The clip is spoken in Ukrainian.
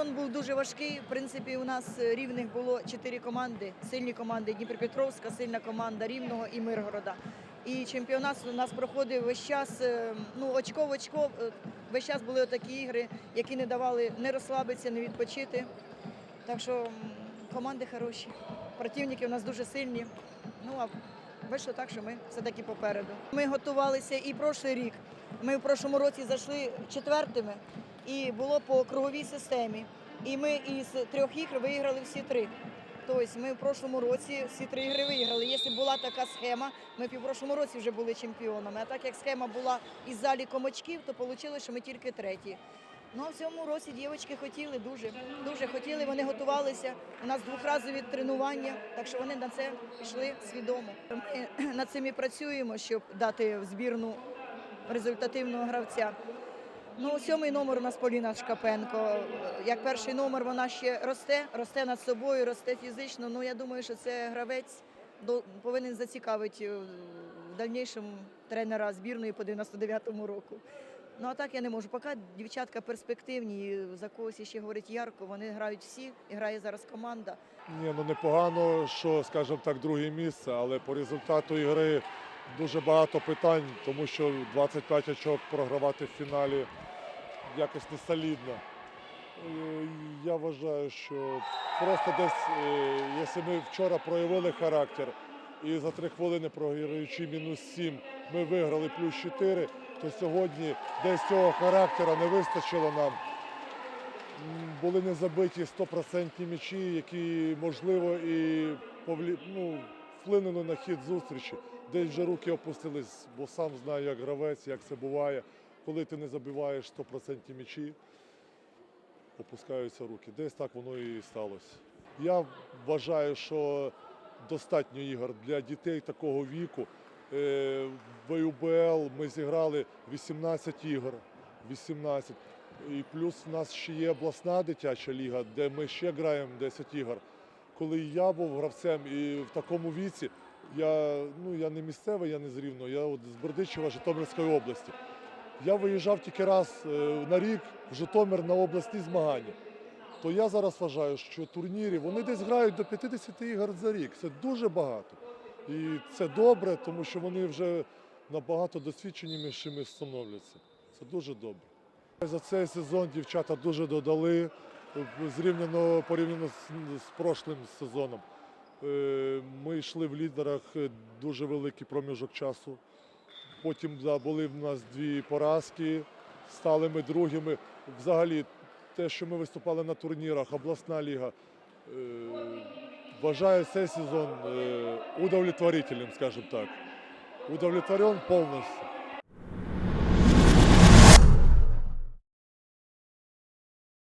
сезон був дуже важкий. В принципі, у нас е, рівних було чотири команди, сильні команди Дніпропетровська, сильна команда Рівного і Миргорода. І чемпіонат у нас проходив весь час, е, ну, очко в очко. е, Весь час були такі ігри, які не давали не розслабитися, не відпочити. Так що команди хороші. Противники у нас дуже сильні. Ну а вийшло так, що ми все-таки попереду. Ми готувалися і прошлий рік. Ми в прошлому році зайшли четвертими, і було по круговій системі. І ми із трьох ігр виграли всі три. Тобто ми в прошлому році всі три ігри виграли. Якщо була така схема, ми в прошлому році вже були чемпіонами. А так як схема була із заліком очків, то вийшло, що ми тільки треті. Ну а в цьому році дівчатки хотіли дуже, дуже хотіли. Вони готувалися. У нас двохразові тренування, так що вони на це пішли свідомо. Ми над цим і працюємо, щоб дати в збірну результативного гравця. Ну, сьомий номер у нас Поліна Шкапенко. Як перший номер вона ще росте, росте над собою, росте фізично. Ну я думаю, що це гравець повинен зацікавити е, в дальнішому тренера збірної по 99-му року. Ну а так я не можу. Поки дівчатка перспективні, за когось ще говорить ярко. Вони грають всі, і грає зараз команда. Ні, ну непогано, що, скажімо так, друге місце, але по результату ігри дуже багато питань, тому що 25 очок програвати в фіналі якось не солідно. Е, Я вважаю, що просто десь, е, якщо ми вчора проявили характер і за три хвилини програючи мінус 7, ми виграли плюс 4, то сьогодні десь цього характера не вистачило нам. Були не забиті 100% м'ячі, які, можливо, і повлі... ну, вплинули на хід зустрічі. Десь вже руки опустились, бо сам знаю, як гравець, як це буває. Коли ти не забиваєш 100% м'ячі, опускаються руки. Десь так воно і сталося. Я вважаю, що достатньо ігор для дітей такого віку. Е, В ЮБЛ ми зіграли 18 ігор. 18. І плюс в нас ще є обласна дитяча ліга, де ми ще граємо 10 ігор. Коли я був гравцем і в такому віці, я, ну, я не місцевий, я не з Рівного, я от з Бердичева Житомирської області. Я виїжджав тільки раз е, на рік в Житомир на обласні змагання. То я зараз вважаю, що турніри вони десь грають до 50 ігор за рік. Це дуже багато. І це добре, тому що вони вже набагато досвідченішими становляться. Це дуже добре. За цей сезон дівчата дуже додали зрівняно порівняно з, прошлим сезоном. Е, Ми йшли в лідерах е, дуже великий проміжок часу. Потім да, були в нас дві поразки, стали ми другими. Взагалі, те, що ми виступали на турнірах, обласна ліга, е, вважаю цей сезон е, удовлетворительним, скажімо так. Удовлетворен повністю.